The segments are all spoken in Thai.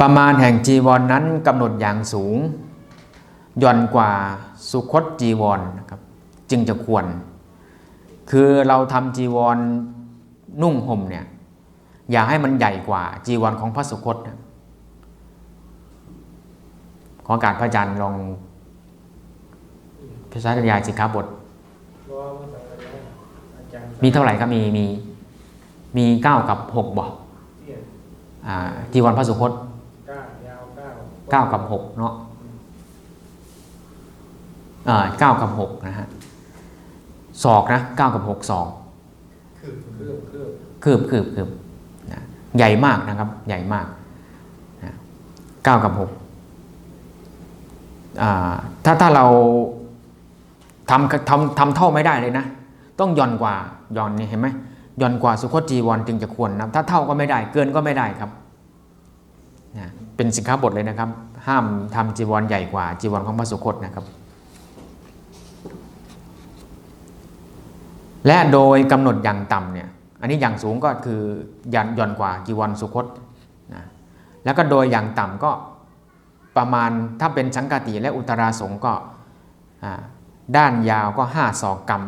ประมาณแห่งจีวรนนั้นกำหนดอย่างสูงย่อนกว่าสุคตจีวรนะครับจึงจะควร คือเราทำจีวรนุ่งห่มเนี่ยอย่าให้มันใหญ่กว่าจีวรของพระสุคตนะขอการพระอาจารย์ลองพิจารณาสิกขาบทเพราะว่าภาษาอะไรนะอาจารย์มีเท่าไหร่ครับมีมีมีเก้ากับหกบอกจีวรพระสุคต เก้ายาวเก้า เก้ากับหกเนาะอ่าเก้ากับหกนะฮะศอกนะเก้ากับหกศอกคืบคืบคืบคืบคืบคืบนะใหญ่มากนะครับ ใหญ่มากนะเก้ากับหกอ่าถ้าถ้าเราทำทำทำเท่าไม่ได้เลยนะ ต้องหย่อนกว่าหย่อนนี่เห็นไหมหย่อนกว่าสุคตจีวรจึงจะควรนะถ้าเท่าก็ไม่ได้ เกินก็ไม่ได้ครับนะ เป็นสินค้าบทเลยนะครับ ห้ามทำจีวรใหญ่กว่าจีวรของพระสุคตนะครับ และโดยกำหนดอย่างต่ำเนี่ยอันนี้อย่างสูงก็คือยันย่อนกว่าจีวรสุคตนะแล้วก็โดยอย่างต่ำก็ประมาณถ้าเป็นสังกติและอุตราสงก็ด้านยาวก็5ศอกกรรม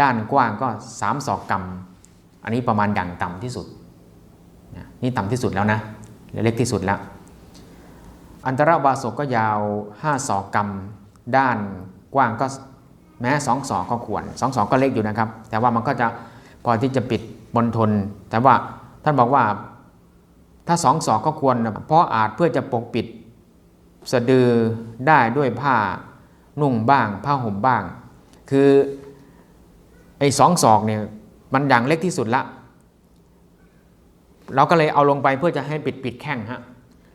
ด้านกว้างก็3ศอกกรรมอันนี้ประมาณอย่างต่ำที่สุดนะนี่ต่ำที่สุดแล้วนะและเล็กที่สุดแล้ว อันตรบาสกก็ยาว 5 ศอกกรรม ด้านกว้างก็แม้สองศอกก็ควรสองศอกก็เล็กอยู่นะครับ แต่ว่ามันก็จะพอที่จะปิดบนทน แต่ว่าท่านบอกว่าถ้าสองศอกก็ควร เพราะอาจเพื่อจะปกปิดสะดือได้ด้วยผ้านุ่งบ้าง ผ้าห่มบ้าง คือไอ้สองศอกเนี่ยมันอย่างเล็กที่สุดละ เราก็เลยเอาลงไปเพื่อจะให้ปิดปิดแข้งฮะ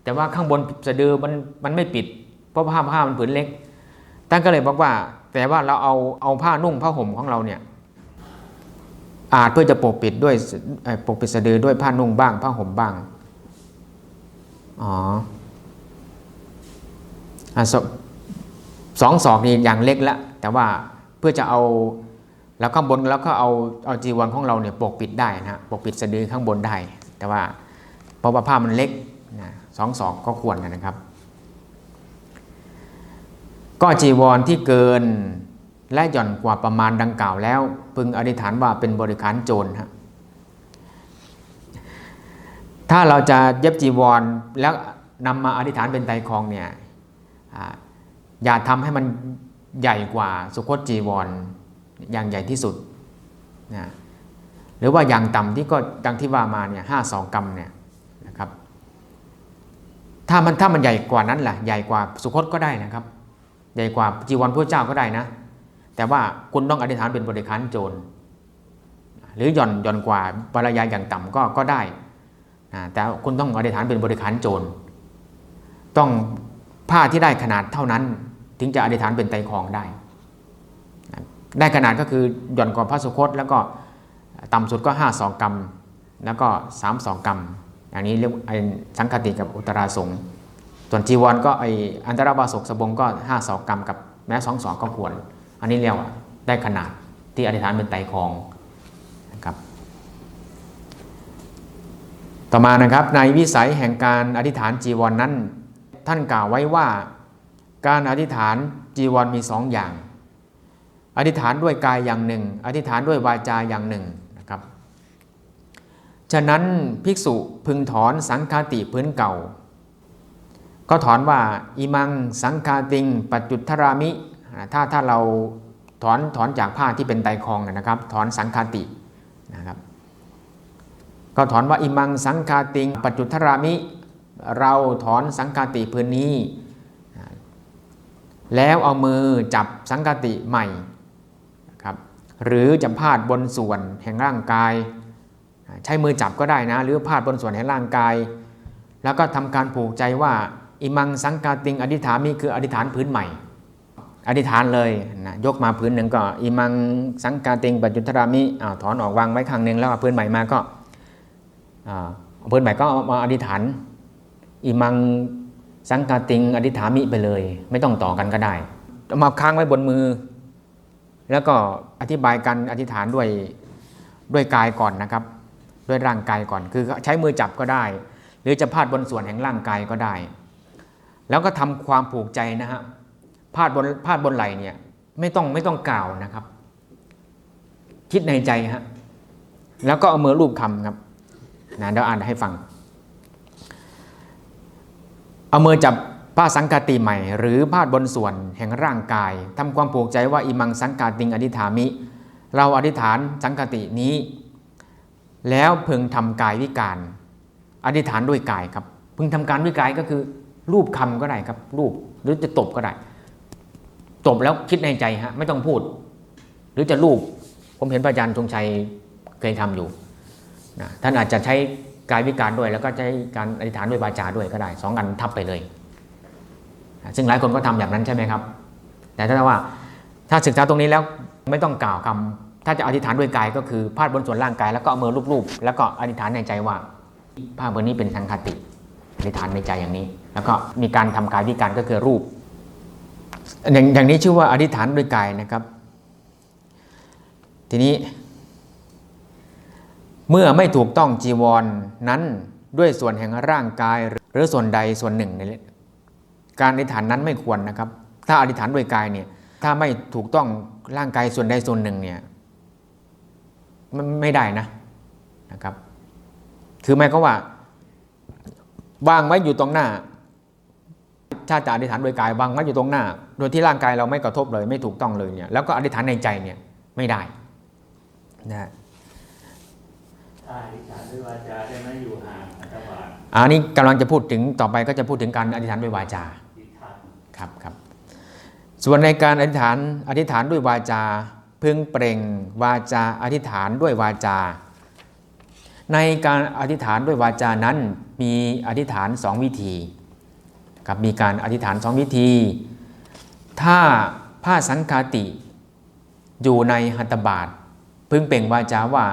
แต่ว่าข้างบนสะดือมันมันไม่ปิด เพราะผ้าผ้ามันผืนเล็กท่านก็เลยบอกว่า แต่ว่าเราเอาเอาผ้านุ่งผ้าห่มของเราเนี่ยอาจเพื่อจะปกปิดด้วยปกปิดสะดือด้วยผ้านุ่งบ้างผ้าห่มบ้างอ๋อสองศอกนี่อย่างเล็กละแต่ว่าเพื่อจะเอาแล้วข้างบนแล้วก็เอาเอาจีวรของเราเนี่ยปกปิดได้นะปกปิดสะดือข้างบนได้ แต่ว่าเพราะว่าผ้ามันเล็ก สองศอกก็ควรนะครับ ก็จีวรที่เกินและหย่อนกว่าประมาณดังกล่าวแล้ว พึงอธิษฐานว่าเป็นบริการโจรฮะถ้าเราจะเย็บจีวรแล้วนำมาอธิษฐานเป็นไตรคองเนี่ยอ่าอย่าทำให้มันใหญ่กว่าสุคตจีวรอย่างใหญ่ที่สุดนะหรือว่าอย่างต่ำที่ก็ดังที่ว่ามาเนี่ยห้าสองกรัมเนี่ย ถ้ามันถ้ามันใหญ่กว่านั้นล่ะใหญ่กว่าสุคตก็ได้นะครับ ใหญ่กว่าจีวรพระเจ้าก็ได้นะ แต่ว่าคุณต้องอธิษฐานเป็นบริการโจร หรือหย่อนหย่อนกว่าปรายาอย่างต่ำก็ก็ได้นะแต่คุณต้องอธิษฐานเป็นบริการโจร ต้องผ้าที่ได้ขนาดเท่านั้น ถึงจะอธิษฐานเป็นไตรคองได้ ได้ขนาดก็คือหย่อนกว่าพระสุคตแล้วก็ต่ำสุดก็5สองกรัม แล้วก็3สองกรัม อย่างนี้เรียกไอ้สังคติกับอุตราสงส่วนจีวรก็ไออันตรบาสกสบงก็ห้าสองกรัมกับแม้สองสองก็ควร อันนี้เรียกว่าได้ขนาดที่อธิษฐานเป็นไตคองนะครับต่อมานะครับในวิสัยแห่งการอธิษฐานจีวรนนั้น ท่านกล่าวไว้ว่าการอธิษฐานจีวรมีสองอย่าง อธิษฐานด้วยกายอย่างหนึ่ง อธิษฐานด้วยวาจาอย่างหนึ่ง ฉะนั้นภิกษุพึงถอนสังฆาติพื้นเก่า ก็ถอนว่าอิมังสังคาติงปัจจุทรามิ ถ้าถ้าเราถอนถอนจากผ้าที่เป็นไตคองนะครับ ถอนสังคาตินะครับ ก็ถอนว่าอิมังสังคาติงปัจจุทรามิ เราถอนสังคาติพื้นนี้ แล้วเอามือจับสังคาติใหม่นะครับหรือจะพาดบนส่วนแห่งร่างกาย ใช้มือจับก็ได้นะ หรือพาดบนส่วนแห่งร่างกาย แล้วก็ทำการผูกใจว่าอิมังสังกาติงอธิษฐามิคืออธิษฐานพื้นใหม่ อธิษฐานเลยนะยกมาพื้นหนึ่งก็อิมังสังกาติงปัจจุทรามิอ้าถอนออกวางไว้ข้างหนึ่งแล้วเอาพื้นใหม่มาก็อ่าพื้นใหม่ก็มาอธิษฐานอิมังสังกาติงอธิษฐามิไปเลย ไม่ต้องต่อกันก็ได้มาค้างไว้บนมือ แล้วก็อธิบายการอธิษฐานด้วยด้วยกายก่อนนะครับ ด้วยร่างกายก่อน คือใช้มือจับก็ได้ หรือจะพาดบนส่วนแห่งร่างกายก็ได้ แล้วก็ทำความผูกใจนะฮะพาดบนพาดบนไหลเนี่ยไม่ต้องไม่ต้องกล่าวนะครับ คิดในใจฮะแล้วก็เอามือรูปคำครับนะเดี๋ยวอ่านให้ฟัง เอามือจับผ้าสังกาติใหม่ หรือพาดบนส่วนแห่งร่างกายทำความผูกใจว่าอิมังสังกาติงอธิษฐามิ เราอธิษฐานสังกตินี้ แล้วพึงทำกายวิการ อธิษฐานด้วยกายครับ พึงทำการด้วยกายก็คือ รูปคำก็ได้ครับ รูปหรือจะตบก็ได้ตบแล้วคิดในใจฮะไม่ต้องพูด หรือจะรูป ผมเห็นพระอาจารย์ธงชัยเคยทำอยู่นะท่านอาจจะใช้กายวิการด้วย แล้วก็ใช้การอธิษฐานด้วยวาจาด้วยก็ได้สองอันทับไปเลยนะซึ่งหลายคนก็ทำอย่างนั้นใช่ไหมครับ แต่ถ้าว่าถ้าศึกษาตรงนี้แล้วไม่ต้องกล่าวคำ ถ้าจะอธิษฐานด้วยกายก็คือพาดบนส่วนร่างกายแล้วก็เอามือรูปๆแล้วก็อธิษฐานในใจว่าผ้าบนนี้เป็นสังคติอธิษฐานในใจอย่างนี้ แล้วก็มีการทำกายวิการก็คือรูป อย่างอย่างนี้ชื่อว่าอธิษฐานด้วยกายนะครับ ทีนี้ เมื่อไม่ถูกต้องจีวรนนั้นด้วยส่วนแห่งร่างกายหรือส่วนใดส่วนหนึ่งในการอธิษฐานนั้นไม่ควรนะครับ ถ้าอธิษฐานด้วยกายเนี่ยถ้าไม่ถูกต้องร่างกายส่วนใดส่วนหนึ่งเนี่ย ไม่ได้นะนะครับ คือหมายก็ว่า วางไว้อยู่ตรงหน้าถ้าจะอธิษฐานโดยกายวางไว้อยู่ตรงหน้า โดยที่ร่างกายเราไม่กระทบเลย ไม่ถูกต้องเลยเนี่ยแล้วก็อธิษฐานในใจเนี่ยไม่ได้นะฮะถ้าอธิษฐานด้วยวาจาได้ไหมอยู่ห่างอัตบาทอันนี้กำลังจะพูดถึงต่อไปก็จะพูดถึงการอธิษฐานด้วยวาจาที่ทันครับครับ ส่วนในการอธิษฐานอธิษฐานด้วยวาจา พึงเปล่งวาจาอธิษฐานด้วยวาจา ในการอธิษฐานด้วยวาจานั้นมีอธิษฐานสองวิธีกับมีการอธิษฐานสองวิธี ถ้าผ้าสังคาติ อยู่ในหัตถบาท พึงเปล่งวาจาว่า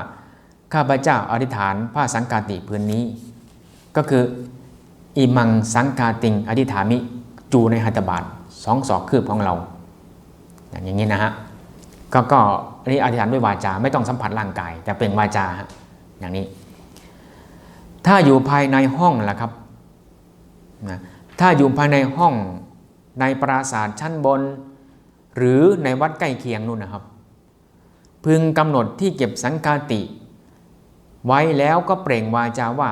ข้าพเจ้าอธิษฐานผ้าสังคาติพื้นนี้ ก็คืออิมังสังคาติงอธิษฐามิจูในหัตถบาทสองศอกคืบของเรา อย่างนี้นะฮะ ก็ก็อันนี้อธิษฐานด้วยวาจาไม่ต้องสัมผัสร่างกาย แต่เป็นวาจาฮะอย่างนี้ ถ้าอยู่ภายในห้องล่ะครับนะถ้าอยู่ภายในห้องในปราสาทชั้นบน หรือในวัดใกล้เคียงนู่นนะครับ พึงกำหนดที่เก็บสังฆาติ ไว้แล้วก็เปล่งวาจาว่า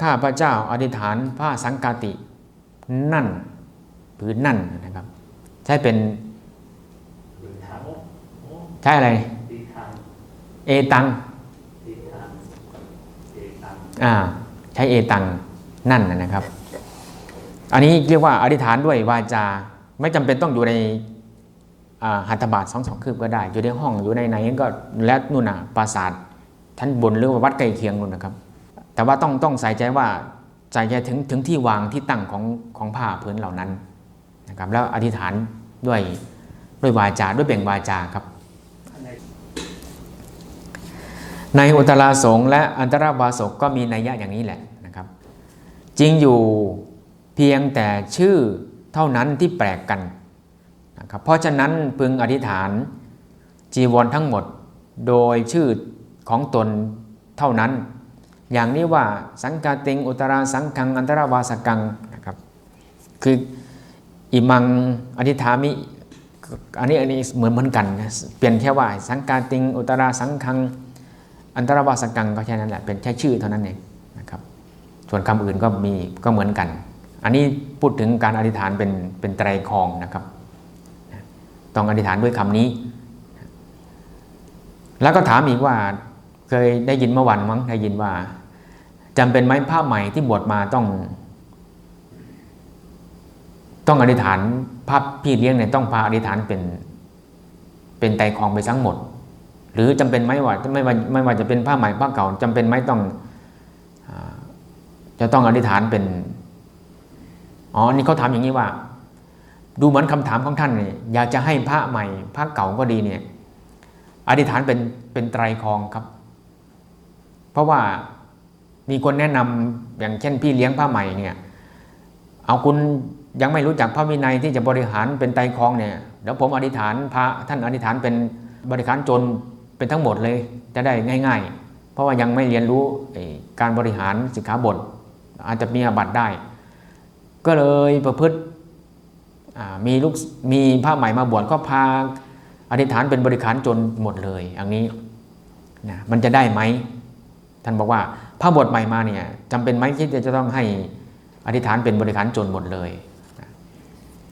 ข้าพระเจ้าอธิษฐานผ้าสังกาติ นั่นผืนนั่นนะครับ ใช้เป็น ใช้อะไรตีทังเอตังตีทังเอตังอ่าใช้เอตังนั่นนะนะครับ อันนี้เรียกว่าอธิษฐานด้วยวาจาไม่จำเป็นต้องอยู่ในอ่าหัตถบาทสองสองคืบก็ได้ อยู่ในห้องอยู่ในไหนก็แล้วนู่นน่ะปราสาทชั้นบนหรือว่าวัดใกล้เคียงนู่นนะครับ แต่ว่าต้องต้องใส่ใจว่าใส่ใจถึงถึงที่วางที่ตั้งของของผ้าพื้นเหล่านั้นนะครับ แล้วอธิษฐานด้วยด้วยวาจาด้วยเบ่งวาจาครับ ในในอุตราสงฆ์และอันตรวาสกก็มีนัยยะอย่างนี้แหละนะครับ จริงอยู่เพียงแต่ชื่อเท่านั้นที่แปลกกันนะครับเพราะฉะนั้นพึงอธิษฐานจีวรทั้งหมดโดยชื่อของตนเท่านั้น อย่างนี้ว่าสังกาติงอุตราสังคังอันตรวาสกังนะครับคืออิมังอธิษฐามิ อันนี้อันนี้เหมือนเหมือนกันนะเปลี่ยนแค่ว่าสังกาติง อุตราสังคัง อันตรวาสกังก็แค่นั้นแหละเป็นแค่ชื่อเท่านั้นเองนะครับ ส่วนคำอื่นก็มีก็เหมือนกัน อันนี้พูดถึงการอธิษฐานเป็นเป็นไตรคองนะครับ ต้องอธิษฐานด้วยคำนี้ แล้วก็ถามอีกว่าเคยได้ยินเมื่อวันมั้งได้ยินว่าจำเป็นไหมผ้าใหม่ที่บวชมาต้อง ต้องอธิษฐานภาพพี่เลี้ยงเนี่ยต้องพาอธิษฐานเป็นเป็นไตรคองไปทั้งหมด หรือจำเป็นไหมว่าไม่ว่าไม่ว่าจะเป็นผ้าใหม่ผ้าเก่าจำเป็นไหมต้องจะต้องอธิษฐานเป็นอ๋อนี่เขาถามอย่างนี้ว่า ดูเหมือนคำถามของท่านเนี่ยอยากจะให้พระใหม่พระเก่าก็ดีเนี่ยอธิษฐานเป็นเป็นไตรคองครับ เพราะว่ามีคนแนะนำอย่างเช่นพี่เลี้ยงผ้าใหม่เนี่ย เอาคุณ ยังไม่รู้จักพระวินัยที่จะบริหารเป็นไตรคองเนี่ยเดี๋ยวผมอธิษฐานพระท่านอธิษฐานเป็นบริหารจนเป็นทั้งหมดเลยจะได้ง่าย ๆ เพราะว่ายังไม่เรียนรู้การบริหารสิกขาบทอาจจะมีอาบัติได้ ก็เลยประพฤติมีลูกมีผ้าใหม่มาบวชก็พาอธิษฐานเป็นบริขารจนหมดเลยอย่างนี้นะมันจะได้ไหมท่านบอกว่าผ้าบวชใหม่มาเนี่ยจำเป็นไหมที่จะต้องให้อธิษฐานเป็นบริขารจนหมดเลย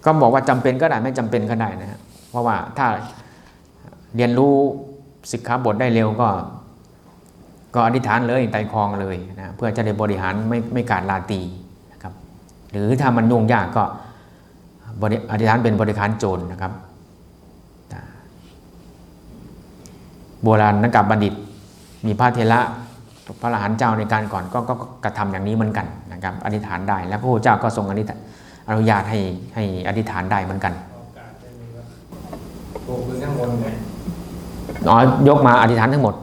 ก็บอกว่าจำเป็นก็ได้ไม่จำเป็นก็ได้นะฮะเพราะว่าถ้าเรียนรู้สิกขาบทได้เร็วก็ ก็อธิษฐานเลยไตครองเลยนะเพื่อจะได้บริหารไม่ไม่การลาตีนะครับหรือถ้ามันยุ่งยากก็บริอธิษฐานเป็นบริการโจรนะครับโบราณนักบัณฑิต มีพระเทระพระอรหันต์เจ้าในการก่อนก็ก็ก็กระทำอย่างนี้เหมือนกันนะครับอธิษฐานได้ แล้วพระพุทธเจ้าก็ทรงอธิษฐาน อนุญาตให้ให้อธิษฐานได้เหมือนกันโอกาสได้มีว่าปลูกพื้นข้างบนไงอ๋อยกมาอธิษฐานทั้งหมด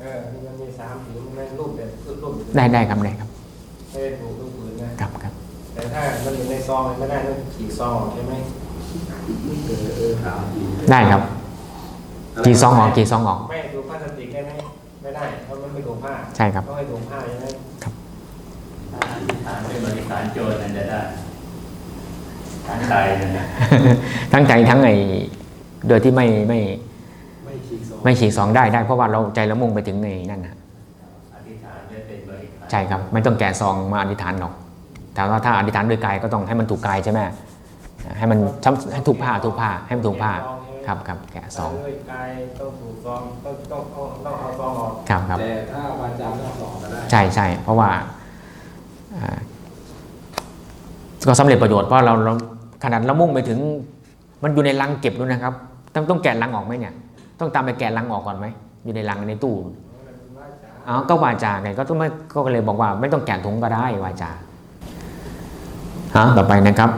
เออที่มันมีสามผืนมันเป็นรูปแบบรูปได้ได้ครับได้ครับไม่ได้ปลูกทุกผืนนะครับครับ แต่ถ้ามันอยู่ในซองมันไม่ได้ต้องขีดซองออกใช่ไหมเออเออสามทีได้ครับ กี่ซองออกกี่ซองออกไม่ดูพลาสติกได้ไหมไม่ได้เพราะมันไม่ถูกผ้าใช่ครับต้องให้ถูกผ้าใช่ไหมถ้าอธิษฐานเป็นบริการโจรนั่นจะได้ ทางใจนั่นนะทั้งใจทั้งไอ้โดยที่ไม่ไม่ไม่ขีดซองไม่ฉีกสองได้ได้เพราะว่าเราใจเรามุ่งไปถึงในนั่นนะอธิษฐานได้เป็นบริการใช่ครับ ไม่ต้องแกะซองมาอธิษฐานหรอกแต่ว่าถ้าอธิษฐานด้วยกายก็ต้องให้มันถูกกายใช่ไหมให้มันช้ำให้ถูกผ้าถูกผ้าให้มันถูกผ้าครับครับแกะซองด้วยกายต้องถูกซองต้องต้องเอาต้องเอาซองออกครับครับแต่ถ้าวาจาไม่ออกก็ได้ใช่ใช่เพราะว่าอ่าก็สำเร็จประโยชน์เพราะเราเรา ขนาดเรามุ่งไปถึง มันอยู่ในลังเก็บด้วยนะครับ ต้องต้องแกะลังออกไหมเนี่ย ต้องตามไปแกะลังออกก่อนไหม อยู่ในลังในตู้อ๋อก็วาจาไงก็ต้องไม่ก็เลยบอกว่า ไม่ต้องแกะถุงก็ได้วาจาฮะต่อไปนะครับ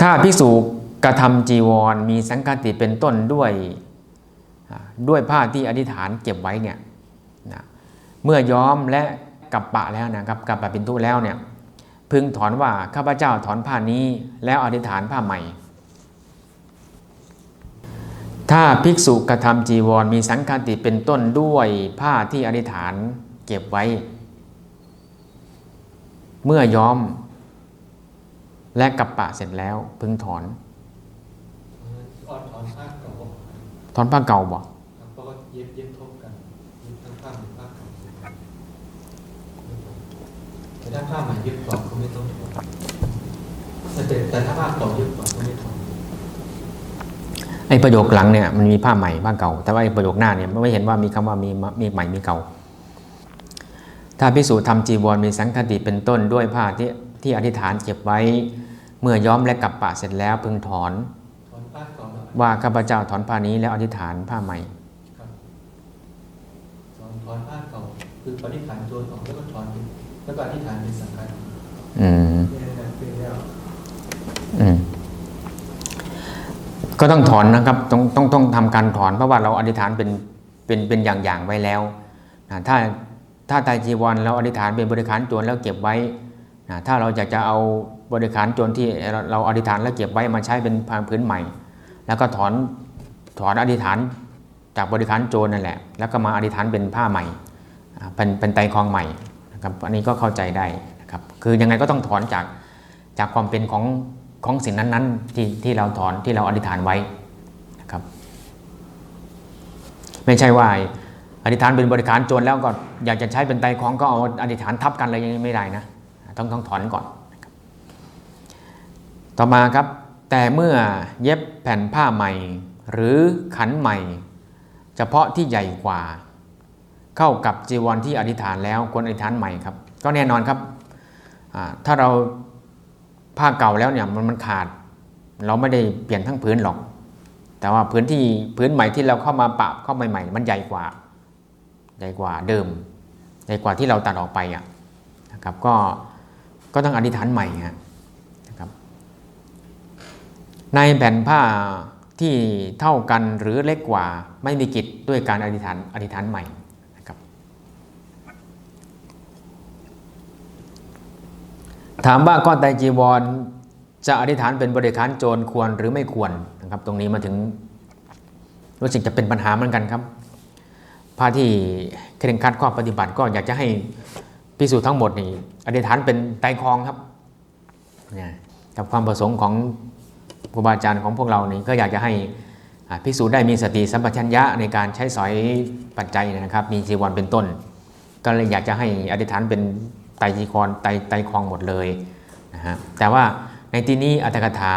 ถ้าพิสูจกระทำจีวรมีสังฆติเป็นต้นด้วยด้วยผ้าที่อธิษฐานเก็บไว้เนี่ยนะเมื่อย้อมและกับปะแล้วนะครับกับปะเปินทุแล้วเนี่ย พึงถอนว่าข้าพเจ้าถอนผ้านี้แล้วอธิษฐานผ้าใหม่ ถ้าภิกษุกระทำจีวรมีสังฆติเป็นต้นด้วยผ้าที่อธิษฐานเก็บไว้ เมื่อย้อม และกับปะเสร็จแล้ว พึงถอนอ่อนถอนผ้าเก่าถอนผ้าเก่าบ่ ครับเพราะว่าเย็บเย็บทบกันเย็บทั้งผ้าหรือผ้าเก่าแต่ ถ้าผ้าใหม่เย็บก่อนก็ไม่ต้องถอนแต่แต่ถ้าผ้าเก่าเย็บก่อนก็ไม่ถอนไอ้ประโยคหลังเนี่ยมันมีผ้าใหม่ผ้าเก่า แต่ว่าไอ้ประโยคหน้าเนี่ยไม่เห็นว่ามีคำว่ามีมีใหม่มีเก่า ถ้าพิสูจน์ทำจีวรมีสังฆติเป็นต้นด้วยผ้าที่ที่อธิษฐานเก็บไว้ เมื่อย้อมและกับปะเสร็จแล้วพึงถอนถอนผ้าเก่าแล้วว่าข้าพเจ้าถอนผ้านี้แล้วอธิษฐานผ้าใหม่ครับถอนผ้าเก่าคือปฏิฐานโจรออกแล้วก็ถอนเป็น แล้วก็อธิษฐานเป็นสังฆทานอืมเนี่ยนะคือแล้วอืมก็ต้องถอนนะครับ ต้องต้องต้องทำการถอน เพราะว่าเราอธิษฐานเป็นเป็นเป็นอย่างๆไว้แล้วนะถ้าถ้าไตรจีวรเราอธิษฐานเป็นบริขารโจรแล้วเก็บไว้นะถ้าเราอยากจะเอาบริขารโจรที่เราเราอธิษฐานแล้วเก็บไว้มาใช้เป็นพานพื้นใหม่ แล้วก็ถอนถอนอธิษฐานจากบริขารโจรนั่นแหละ แล้วก็มาอธิษฐานเป็นผ้าใหม่อ่าเป็นเป็นไตรคองใหม่นะ ครับอันนี้ก็เข้าใจได้นะครับคือยังไงก็ต้องถอนจากจากความเป็นของของสิ่งนั้นๆที่ที่เราถอนที่เราอธิษฐานไว้นะครับ ไม่ใช่ว่าอธิษฐานเป็นบริการโจรแล้วก็อยากจะใช้เป็นไตของก็เอาอธิษฐานทับกันเลยยังไม่ได้นะต้องต้องถอนก่อน ต่อมาครับ แต่เมื่อเย็บแผ่นผ้าใหม่ หรือขันใหม่ เฉพาะที่ใหญ่กว่า เข้ากับจีวรที่อธิษฐานแล้วควรอธิษฐานใหม่ครับ ก็แน่นอนครับถ้าเราผ้าเก่าแล้วเนี่ยมันมันขาด เราไม่ได้เปลี่ยนทั้งพื้นหรอก แต่ว่าพื้นที่พื้นใหม่ที่เราเข้ามาปะเข้าใหม่ๆมันใหญ่กว่าใหญ่กว่าเดิมใหญ่กว่าที่เราตัดออกไปอะนะครับก็ก็ต้องอธิษฐานใหม่ฮะนะครับในแผ่นผ้าที่เท่ากันหรือเล็กกว่าไม่มีกิจด้วยการอธิษฐานอธิษฐานใหม่นะครับ ถามว่าก้อนไตจีวร จะอธิษฐานเป็นบริการโจรควรหรือไม่ควรนะครับ ตรงนี้มาถึงรู้สึกจะเป็นปัญหาเหมือนกันครับพระที่เคร่งครัดข้อปฏิบัติก็อยากจะให้พิสูจน์ทั้งหมดนี่อธิษฐานเป็นไตคองครับเนี่ยกับความประสงค์ของครูบาอาจารย์ของพวกเรานี่ก็อยากจะให้พิสูจน์ได้มีสติสัมปชัญญะในการใช้สอยปัจจัยนะครับ มีจีวรเป็นต้น ก็เลยอยากจะให้อธิษฐานเป็น ไตจีกรไตไตครองหมดเลยนะฮะแต่ว่าในที่นี้อัตถกถา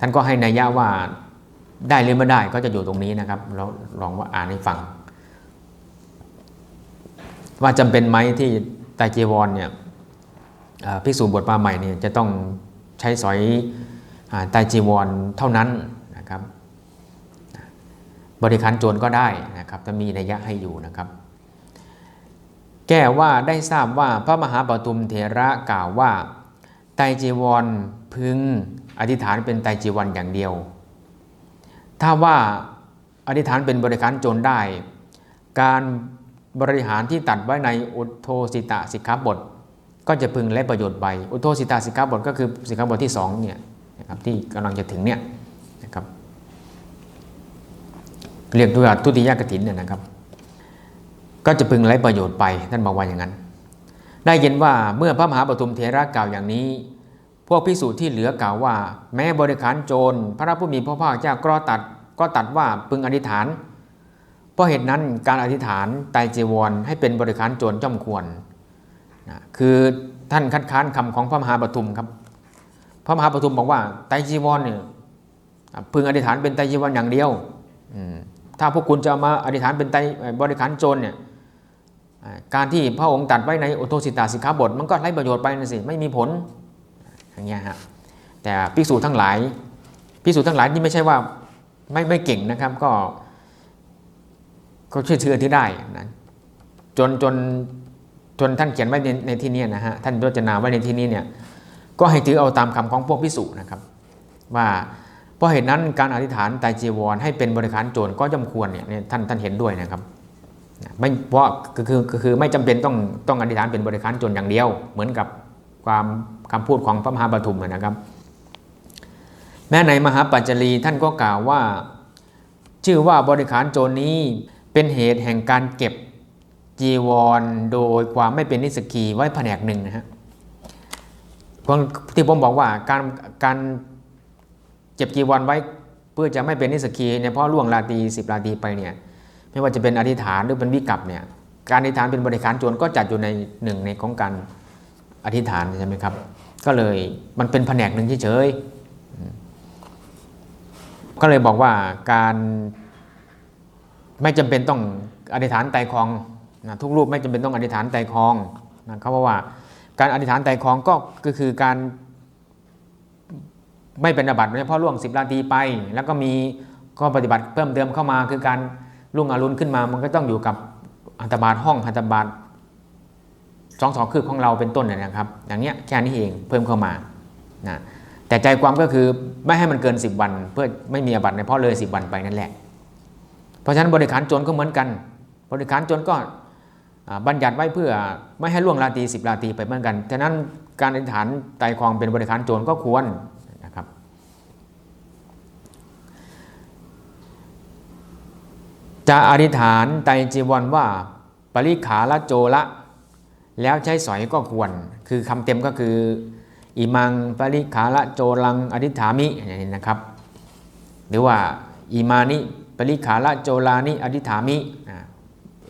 ท่านก็ให้นัยยะว่าได้หรือไม่ได้ก็จะอยู่ตรงนี้นะครับเราลองว่าอ่านให้ฟัง ว่าจำเป็นไหมที่ไตจีวรเนี่ยภิกษุบวชมาใหม่เนี่ยจะต้องใช้สอยอไตจีวรเท่านั้นนะครับ บริการโจรก็ได้นะครับจะมีนัยยะให้อยู่นะครับ แก้ว่าได้ทราบว่าพระมหาปทุมเถระกล่าวว่า ไตรจีวรพึงอธิษฐานเป็นไตรจีวรอย่างเดียว ถ้าว่าอธิษฐานเป็นบริการโจรได้ การบริหารที่ตัดไว้ในอุทโธสิตะสิกขาบท ก็จะพึงและประโยชน์ไปอุทโธสิตะสิกขาบทก็คือสิกขาบทที่สองเนี่ยนะครับที่กำลังจะถึงเนี่ยนะครับเรียกด้วยทุติยกถินเนี่ยนะครับ ก็จะพึงไร้ประโยชน์ไปท่านบอกว่าอย่างนั้น ได้ยินว่าเมื่อพระมหาปฐุมเถระกล่าวอย่างนี้ พวกพิสูจน์ที่เหลือกล่าวว่า แม้บริขารโจร พระผู้มีพระภาคเจ้าก็ตัดก็ตัดว่าพึงอธิษฐาน เพราะเหตุนั้นการอธิษฐานไตรจีวรให้เป็นบริขารโจรย่อมควรนะคือท่านคัดค้านคำของพระมหาปฐุมครับ พระมหาปฐุมบอกว่าไตจีวรเนี่ยพึงอธิษฐานเป็นไตจีวรอย่างเดียวถ้าพวกคุณจะเอามาอธิษฐานเป็นไตบริขารโจรเนี่ย การที่พระองค์ตัดไว้ในอุทสิตาสิกขาบท มันก็ไร้ประโยชน์ไปนะสิไม่มีผลอย่างเงี้ยฮะแต่ภิกษุทั้งหลายภิกษุทั้งหลายนี่ไม่ใช่ว่าไม่ไม่เก่งนะครับก็ก็เชื่อเชื่อที่ได้นะจนจนจนท่านเขียนไว้ในในที่นี้นะฮะท่านรจานาไว้ในที่นี้เนี่ยก็ให้ถือเอาตามคำของพวกภิกษุนะครับ ว่าเพราะเหตุนั้นการอธิษฐานไตรจีวร ให้เป็นบริการโจรก็ย่อมควรเนี่ยท่านท่านเห็นด้วยนะครับ ไม่เพราะคือคือไม่จำเป็นต้องต้องอธิษฐานเป็นบริการจนอย่างเดียว เหมือนกับความคำพูดของพระมหาปฐุมนะครับ แม้ในมหาปัจจรีท่านก็กล่าวว่า ชื่อว่าบริการโจรนี้เป็นเหตุแห่งการเก็บจีวรโดยความไม่เป็นนิสกีไว้แผนกหนึ่งนะฮะที่ผมบอกว่าการการเก็บจีวรไว้เพื่อจะไม่เป็นนิสกีเนี่ยเพราะล่วงราตีสิบราตีไปเนี่ย ไม่ว่าจะเป็นอธิษฐานหรือเป็นวิกัปเนี่ยการอธิษฐานเป็นบริการโจรก็จัดอยู่ในหนึ่งในของการอธิษฐานใช่ไหมครับ ก็เลยมันเป็นแผนกหนึ่งเฉยๆก็เลยบอกว่าการไม่จำเป็นต้องอธิษฐานไตครองนะทุกรูปไม่จำเป็นต้องอธิษฐานไตครองนะเขาบอกว่าการอธิษฐานไตครองก็ก็คือการไม่เป็นอาบัติเพราะล่วงสิบนาทีไป แล้วก็มีข้อปฏิบัติเพิ่มเติมเข้ามาคือการ รุ่งอรุณขึ้นมามันก็ต้องอยู่กับหัตบาทห้องหัตบาทสองสองคืบของเราเป็นต้นเนยนะครับ อย่างเนี้ยแค่นี้เองเพิ่มเข้ามานะแต่ใจความก็คือไม่ให้มันเกิน 10 วัน เพื่อไม่มีอาบัติในเพราะเลย 10 วันไปนั่นแหละ เพราะฉะนั้นบริการโจรก็เหมือนกัน บริการโจรก็บัญญัติไว้เพื่อไม่ให้ล่วงราตรีสิบราตรีไปเหมือนกันฉะนั้นการอธิษฐานไตรครองเป็นบริการโจรก็ควรนะครับ จะอธิษฐานไตรจีวรว่าปริขาละโจละ แล้วใช้สอยก็ควร คือคำเต็มก็คืออิมังปริขาละโจลังอธิษฐามิอย่างนี้นะครับ หรือว่าอิมานิปริขาละโจลานิอธิษฐามิอ่า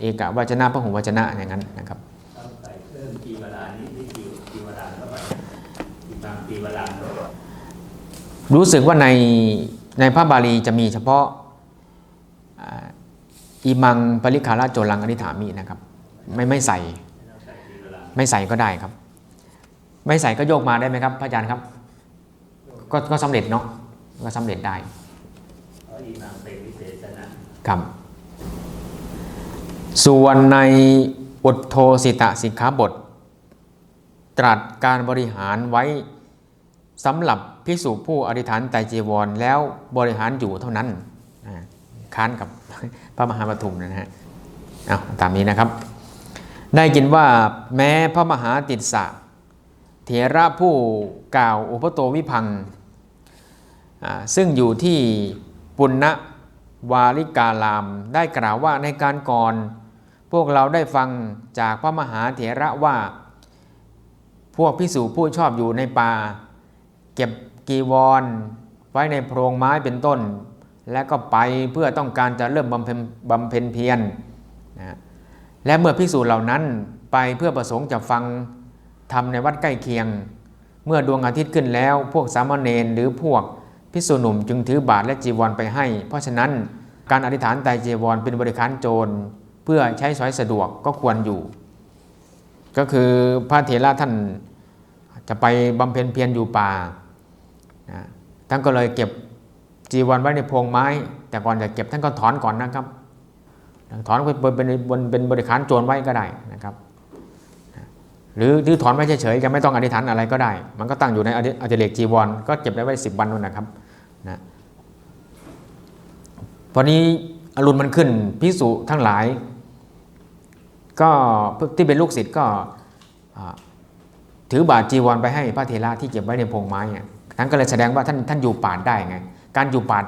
เอกวจนะพหุวจนะอย่างนั้นนะครับต้องใส่เพิ่มจีวรานินี่จีจีวราเข้าไปอีกบางจีวราเข้าไปรู้สึกว่าในในพระบาลีจะมีเฉพาะอ่า อิมังปริขาละโจลังอธิษฐามินะครับ ไม่ไม่ใส่ ไม่ใส่ก็ได้ครับ ไม่ใส่ก็โยกมาได้ไหมครับพระอาจารย์ครับ ก็ก็สำเร็จเนาะก็สำเร็จได้อีมังเป็นวิเศษนะครับ ส่วนในอุทโทสิตะสิกขาบท ตรัสการบริหารไว้สำหรับพิสุผู้อธิษฐานไตจีวรแล้วบริหารอยู่เท่านั้น ค้านกับพระมหาปฐุมนะฮะเอาตามนี้นะครับ ได้ยินว่าแม้พระมหาติสะเถระผู้กล่าวอุปโตวิพังอ่าซึ่งอยู่ที่ปุณณวาลิกาลามได้กล่าวว่าในการก่อน พวกเราได้ฟังจากพระมหาเถระว่า พวกพิสูจผู้ชอบอยู่ในป่า เก็บกีวร ไว้ในโพรงไม้เป็นต้น และก็ไปเพื่อต้องการจะเริ่มบำเพ็ญบำเพ็ญเพียรนะและเมื่อพิสูจน์เหล่านั้นไปเพื่อประสงค์จะฟังทำในวัดใกล้เคียง เมื่อดวงอาทิตย์ขึ้นแล้ว พวกสามเณรหรือพวกพิสูจหนุ่มจึงถือบาตรและจีวรไปให้ เพราะฉะนั้นการอธิษฐานไตจีวรเป็นบริการโจร เพื่อใช้สอยสะดวกก็ควรอยู่ ก็คือพระเถระท่านจะไปบำเพ็ญเพียรอยู่ป่านะท่านก็เลยเก็บ จีวรไว้ในพรงไม้ แต่ก่อนจะเก็บท่านก็ถอนก่อนนะครับถอนไปเป็นบนเป็นบริการโจรไว้ก็ได้นะครับหรือหรือถอนไว้เฉยๆจะไม่ต้องอธิษฐานอะไรก็ได้ มันก็ตั้งอยู่ในอธิเลกจีวร ก็เก็บได้ไว้สิบวันนู่นนะครับนะพอนี้อรุณมันขึ้นพิสุทั้งหลาย ก็ที่เป็นลูกศิษย์ก็ถือบาตรจีวรไปให้พระเถระที่เก็บไว้ในพงไม้เนี่ยท่านก็เลยแสดงว่าท่านท่านอยู่ป่าได้ไง การอยู่ป่า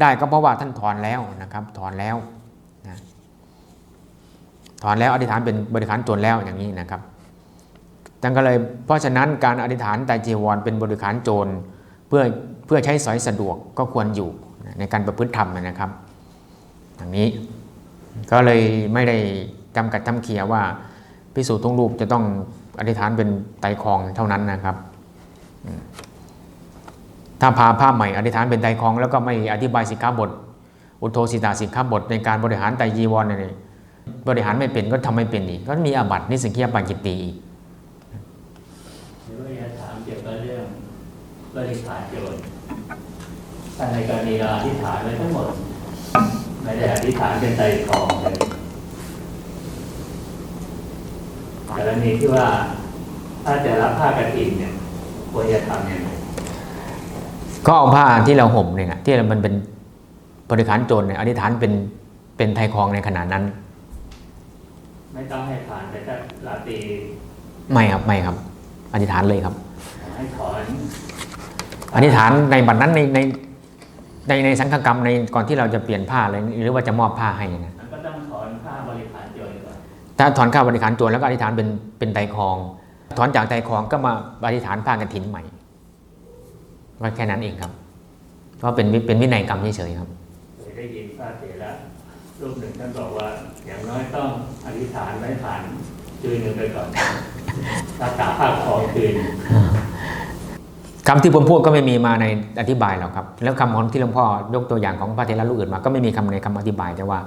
ได้ก็เพราะว่าท่านถอนแล้วนะครับ ถอนแล้วนะถอนแล้วอธิษฐานเป็นบริขารโจรแล้วอย่างนี้นะครับท่านก็เลยเพราะฉะนั้นการอธิษฐานไตรจีวรเป็นบริขารโจรเพื่อเพื่อใช้สอยสะดวกก็ควรอยู่ในการประพฤติธรรมนะครับอย่างนี้ก็เลยไม่ได้จำกัดจำเขียว่าพิสูจน์ทุกรูปจะต้องอธิษฐานเป็นไตคองเท่านั้นนะครับ ถ้าพาภาพใหม่อธิษฐานเป็นไตรคองแล้วก็ไม่อธิบายสิกขาบท อุทโธสิตาสิกขาบทในการบริหารไตรจีวรเนี่ยบริหารไม่เป็นก็ทำไม่เป็นอีกก็มีอาบัตินิสกิยาปาจิตตีอีกหรือว่าจะถามเกี่ยวกับเรื่องบริขารโจรถ้าในกรณีเราอธิษฐานไว้ทั้งหมดไม่ได้อธิษฐานเป็นไตรตรองเลยกรณีที่ว่าถ้าจะรับผ้ากฐินเนี่ยควรจะทำยังไง ก็เอาผ้าที่เราห่มเนี่ยนะที่มันเป็นบริขารโจรเนี่ยอธิษฐานเป็นเป็นไทยคองในขณะนั้น ไม่ต้องให้ผ่านไปสักราตรีไม่ครับไม่ครับ อธิษฐานเลยครับให้ถอนอธิษฐานในบัดนั้นในในในในสังฆกรรมในก่อนที่เราจะเปลี่ยนผ้าอะไรหรือว่าจะมอบผ้าให้นะมันก็ต้องถอนผ้าบริขารโจรก่อนถ้าถอนข้าวบริขารโจรแล้วก็อธิษฐานเป็นเป็นไตรคอง ถอนจากไตรคองก็มาอธิษฐานผ้ากฐินใหม่ ก็แค่นั้นเองครับ ก็เป็นวิเป็นวินัยกรรมเฉยๆครับเคยได้ยินพระเถระรูปหนึ่งท่านบอกว่า อย่างน้อยต้องอธิษฐานไว้ผ่านคืนหนึ่งไปก่อนรักษาภาพครองคืนคำที่ผมพูดก็ไม่มีมาในอธิบายหรอกครับ แล้วคำของที่หลวงพ่อยกตัวอย่างของพระเทระรูปอื่นมาก็ไม่มีคำในคำอธิบายแต่ว่า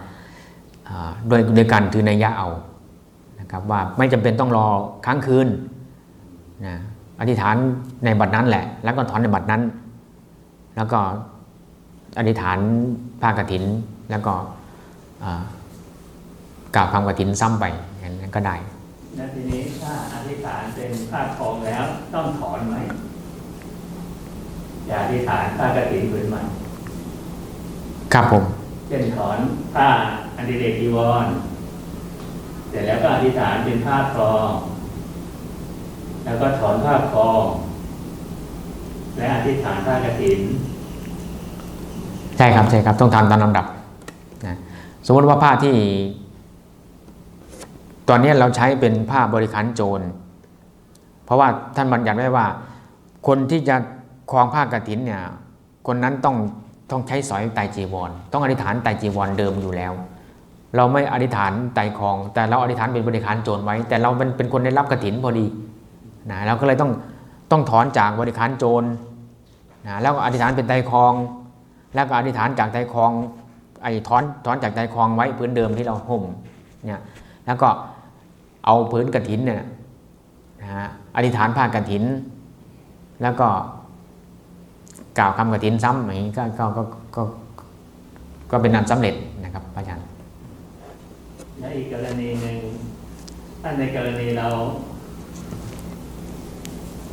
อ่าโดยโดยการถือนัยยะเอานะครับว่าไม่จำเป็นต้องรอค้างคืนนะ อธิษฐานในบัดนั้นแหละ แล้วก็ถอนในบัดนั้น แล้วก็อธิษฐานผ้ากฐิน แล้วก็อ่ากล่าวคำกฐินซ้ำไปอย่างนั้นก็ได้และทีนี้ถ้าอธิษฐานเป็นภาพครองแล้วต้องถอนไหมอย่าอธิษฐานผ้ากฐินผืนใหม่ครับผมเช่นถอนผ้าอันดิเรกจีวรเสร็จแล้วก็อธิษฐานเป็นผ้าครอง แล้วก็ถอนผ้าคองและอธิษฐานผ้ากฐิน ใช่ครับใช่ครับต้องทำตามลำดับนะสมมติว่าผ้าที่ ตอนนี้เราใช้เป็นผ้าบริขารโจร เพราะว่าท่านบัญญัติไว้ว่า คนที่จะครองผ้ากฐินเนี่ยคนนั้นต้องต้องใช้สอยไตจีวร ต้องอธิษฐานไตจีวรเดิมอยู่แล้ว เราไม่อธิษฐานไตครอง แต่เราอธิษฐานเป็นบริขารโจรไว้ แต่เราเป็นเป็นคนได้รับกฐินพอดี นะเราก็เลยต้องต้องถอนจากบริขารโจรนะแล้วก็อธิษฐานเป็นไตครอง แล้วก็อธิษฐานจากไตครองไอ้ถอนถอนจากไตครองไว้พื้นเดิมที่เราห่มเนี่ยแล้วก็เอาพื้นกฐินเนี่ยนะฮะอธิษฐานผ้ากฐิน แล้วก็กล่าวคำกฐินซ้ำอย่างนี้ก็ก็ก็ก็ก็เป็นอันสำเร็จนะครับพระอาจารย์และอีกกรณีหนึ่งถ้าในกรณีเรา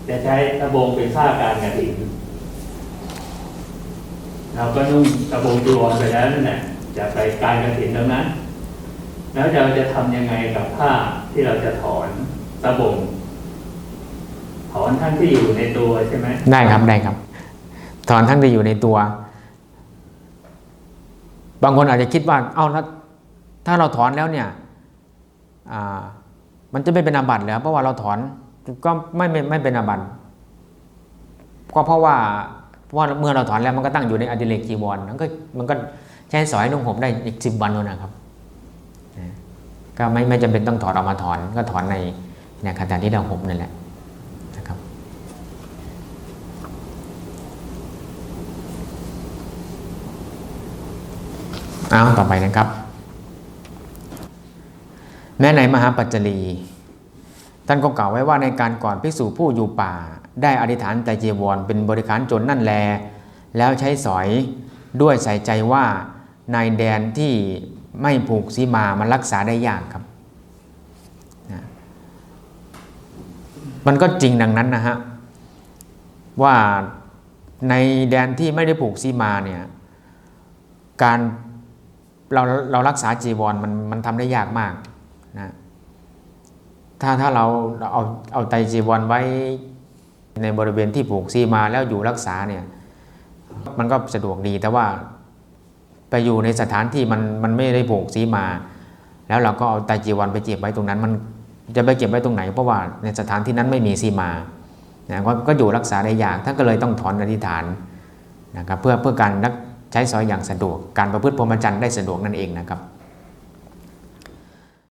จะใช้ตะบงเป็นผ้าการกระถิ่นเราก็นุ่งตะบงจีวรไปแล้วนั่นแหละจะไปการกระถิ่นตรงนั้น แล้วเราจะทำยังไงกับผ้าที่เราจะถอนตะบงถอนทั้งที่อยู่ในตัวใช่ไหมได้ครับได้ครับ ถอนทั้งที่อยู่ในตัว บางคนอาจจะคิดว่า เอาแล้วถ้าเราถอนแล้วเนี่ยมันจะไม่เป็นอาบัติแล้วเพราะว่าเราถอน ก็ไม่ไม่ไม่เป็นอาบัติก็เพราะว่าเพราะว่าเมื่อเราถอนแล้วมันก็ตั้งอยู่ในอดิเรกจีวรมันก็มันก็ใช้สอยนุ่งห่มได้อีกสิบวันแล้วนะครับก็ไม่ไม่จำเป็นต้องถอดออกมาถอนก็ถอนในในขณะที่เราห่มนั่นแหละนะครับเอาต่อไปนะครับ แม้ในมหาปัจจลี ท่านก็กล่าวไว้ว่าในการก่อนภิกษุผู้อยู่ป่า ได้อธิษฐานใจจีวรเป็นบริการจนนั่นแล แล้วใช้สอยด้วยใส่ใจว่าในแดนที่ไม่ผูกสีมามันรักษาได้ยากครับ มันก็จริงดังนั้นนะฮะว่าในแดนที่ไม่ได้ผูกสีมาเนี่ยการเราเรารักษาจีวรมันมันทำได้ยากมากนะ ถ้าถ้าเราเอาเอาไตจีวรไว้ในบริเวณที่ผูกซีมาแล้วอยู่รักษาเนี่ยมันก็สะดวกดีแต่ว่าไปอยู่ในสถานที่มันมันไม่ได้ผูกซีมา แล้วเราก็เอาไตจีวรไปเก็บไว้ตรงนั้น มันจะไปเก็บไว้ตรงไหน เพราะว่าในสถานที่นั้นไม่มีซีมานะก็ก็อยู่รักษาได้ยากท่านก็เลยต้องถอนอธิษฐานนะครับเพื่อเพื่อการรักใช้สอยอย่างสะดวกการประพฤติพรหมจรรย์ได้สะดวกนั่นเองนะครับ